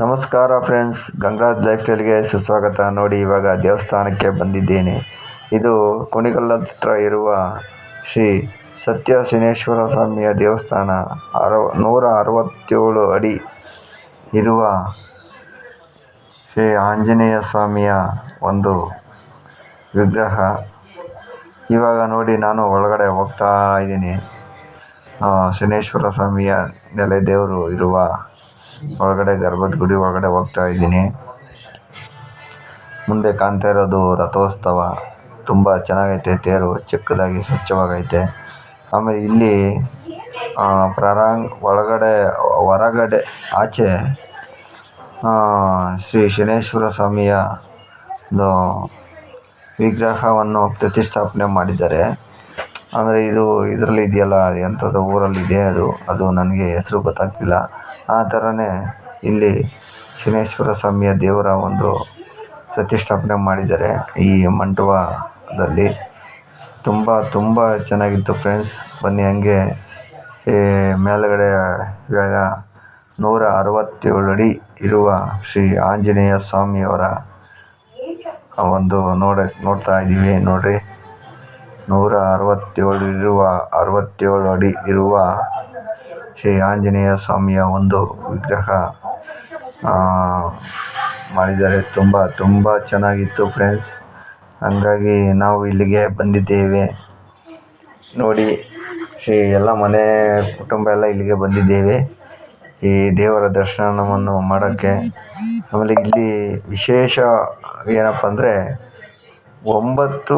ನಮಸ್ಕಾರ friends Gangaraj life ಸ್ಟೈಲ್ಗೆ ಸುಸ್ವಾಗತ. ನೋಡಿ ಇವಾಗ ದೇವಸ್ಥಾನಕ್ಕೆ ಬಂದಿದ್ದೇನೆ. ಇದು ಕುಣಿಗಲ್ಲ ಹತ್ರ ಇರುವ ಶ್ರೀ ಸತ್ಯ ಸಿನೇಶ್ವರ ಸ್ವಾಮಿಯ ದೇವಸ್ಥಾನ. ಅರವ ನೂರ ಅರವತ್ತೇಳು ಅಡಿ ಇರುವ ಶ್ರೀ ಆಂಜನೇಯ ಸ್ವಾಮಿಯ ಒಂದು ವಿಗ್ರಹ. ಇವಾಗ ನೋಡಿ ನಾನು ಒಳಗಡೆ ಹೋಗ್ತಾ ಇದ್ದೀನಿ. ಆ, ಶನೇಶ್ವರ ಸ್ವಾಮಿಯ ನೆಲೆ ದೇವರು ಇರುವ ಒಳಗಡೆ ಗರ್ಭದ ಗುಡಿ ಒಳಗಡೆ ಹೋಗ್ತಾ ಇದ್ದೀನಿ. ಮುಂದೆ ಕಾಣ್ತಾ ಇರೋದು ರಥೋತ್ಸವ. ತುಂಬ ಚೆನ್ನಾಗೈತೆ, ತೇರು ಚಿಕ್ಕದಾಗಿ ಸ್ವಚ್ಛವಾಗೈತೆ. ಆಮೇಲೆ ಇಲ್ಲಿ ಪ್ರಾರಂಗ್, ಒಳಗಡೆ, ಹೊರಗಡೆ, ಆಚೆ ಶ್ರೀ ಶನೇಶ್ವರ ಸ್ವಾಮಿಯ ಒಂದು ವಿಗ್ರಹವನ್ನು ಪ್ರತಿಷ್ಠಾಪನೆ ಮಾಡಿದ್ದಾರೆ. ಅಂದರೆ ಇದು, ಇದರಲ್ಲಿ ಇದೆಯಲ್ಲ, ಎಂಥದ್ದು ಊರಲ್ಲಿದೆ ಅದು. ಅದು ನನಗೆ ಹೆಸರು ಗೊತ್ತಾಗ್ತಿಲ್ಲ. ಆ ಥರನೇ ಇಲ್ಲಿ ಶನೈಶ್ವರ ಸ್ವಾಮಿಯ ದೇವರ ಒಂದು ಪ್ರತಿಷ್ಠಾಪನೆ ಮಾಡಿದ್ದಾರೆ ಈ ಮಂಟಪದಲ್ಲಿ. ತುಂಬ ತುಂಬ ಚೆನ್ನಾಗಿತ್ತು ಫ್ರೆಂಡ್ಸ್. ಬನ್ನಿ ಹಂಗೆ ಈ ಮೇಲುಗಡೆ ಇವಾಗ ನೂರ ಅರವತ್ತೇಳು ಅಡಿ ಇರುವ ಶ್ರೀ ಆಂಜನೇಯ ಸ್ವಾಮಿಯವರ ಒಂದು ನೋಡ, ನೋಡ್ತಾ ಇದ್ದೀವಿ ನೋಡ್ರಿ. ನೂರ ಅರವತ್ತೇಳು ಇರುವ, ಅರವತ್ತೇಳು ಅಡಿ ಇರುವ ಶ್ರೀ ಆಂಜನೇಯ ಸ್ವಾಮಿಯ ಒಂದು ವಿಗ್ರಹ ಮಾಡಿದ್ದಾರೆ. ತುಂಬ ತುಂಬ ಚೆನ್ನಾಗಿತ್ತು ಫ್ರೆಂಡ್ಸ್ ಹಾಗಾಗಿ ನಾವು ಇಲ್ಲಿಗೆ ಬಂದಿದ್ದೇವೆ. ನೋಡಿ, ಶ್ರೀ ಎಲ್ಲ ಮನೆ, ಕುಟುಂಬ ಎಲ್ಲ ಇಲ್ಲಿಗೆ ಬಂದಿದ್ದೇವೆ. ಈ ದೇವರ ದರ್ಶನವನ್ನು ಮಾಡೋಕ್ಕೆ. ಆಮೇಲೆ ಇಲ್ಲಿ ವಿಶೇಷ ಏನಪ್ಪ ಅಂದರೆ, ಒಂಬತ್ತು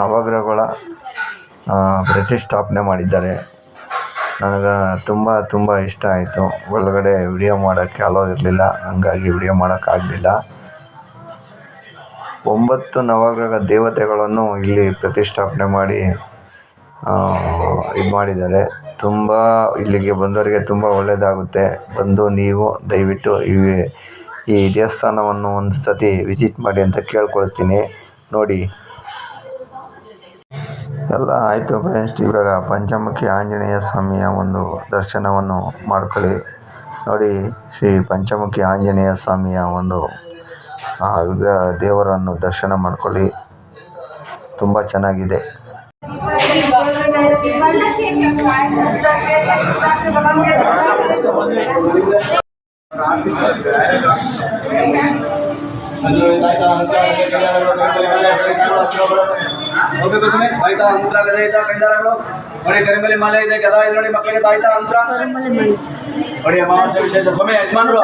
ನವಗ್ರಹಗಳ ಪ್ರತಿಷ್ಠಾಪನೆ ಮಾಡಿದ್ದಾರೆ. ನನಗೆ ತುಂಬ ತುಂಬ ಇಷ್ಟ ಆಯಿತು. ಒಳಗಡೆ ವಿಡಿಯೋ ಮಾಡೋಕ್ಕೆ ಅಲೋ ಇರಲಿಲ್ಲ. ಹಂಗಾಗಿ ವಿಡಿಯೋ ಮಾಡೋಕ್ಕಾಗಲಿಲ್ಲ ಒಂಬತ್ತು ನವಗ್ರಹ ದೇವತೆಗಳನ್ನು ಇಲ್ಲಿ ಪ್ರತಿಷ್ಠಾಪನೆ ಮಾಡಿ ಇದು ಮಾಡಿದ್ದಾರೆ. ತುಂಬ ಇಲ್ಲಿಗೆ ಬಂದವರಿಗೆ ತುಂಬ ಒಳ್ಳೆಯದಾಗುತ್ತೆ ಬಂದು ನೀವು ದಯವಿಟ್ಟು ಈ ಈ ದೇವಸ್ಥಾನವನ್ನು ಒಂದು ಸತಿ ವಿಸಿಟ್ ಮಾಡಿ ಅಂತ ಕೇಳ್ಕೊಳ್ತೀನಿ. ನೋಡಿ. ಎಲ್ಲ ಆಯಿತು ಫ್ರೆಂಡ್ಸ್ ಇವಾಗ ಪಂಚಮುಖಿ ಆಂಜನೇಯ ಸ್ವಾಮಿಯ ಒಂದು ದರ್ಶನವನ್ನು ಮಾಡ್ಕೊಳ್ಳಿ. ನೋಡಿ, ಶ್ರೀ ಪಂಚಮುಖಿ ಆಂಜನೇಯ ಸ್ವಾಮಿಯ ಒಂದು ವಿಗ್ರಹ ದೇವರನ್ನು ದರ್ಶನ ಮಾಡ್ಕೊಳ್ಳಿ. ತುಂಬ ಚೆನ್ನಾಗಿದೆ. ತಾಯ್ತಾ ಅಂತರ ಗದೆ ಐತಾ ಕೈದಾರಗಳು ನೋಡಿ ಕರಿಮಲೆ ಮಾಲೆ ಇದೆ ಗದಾ ಇದೆ ನೋಡಿ ಮಕ್ಕಳಿಗೆ ತಾಯ್ತಾ ಅಂತರ. ನೋಡಿ ಅಮಾವಾಸ್ಯ ವಿಶೇಷ. ಸ್ವಾಮಿ ಯಜಮಾನ್ರು.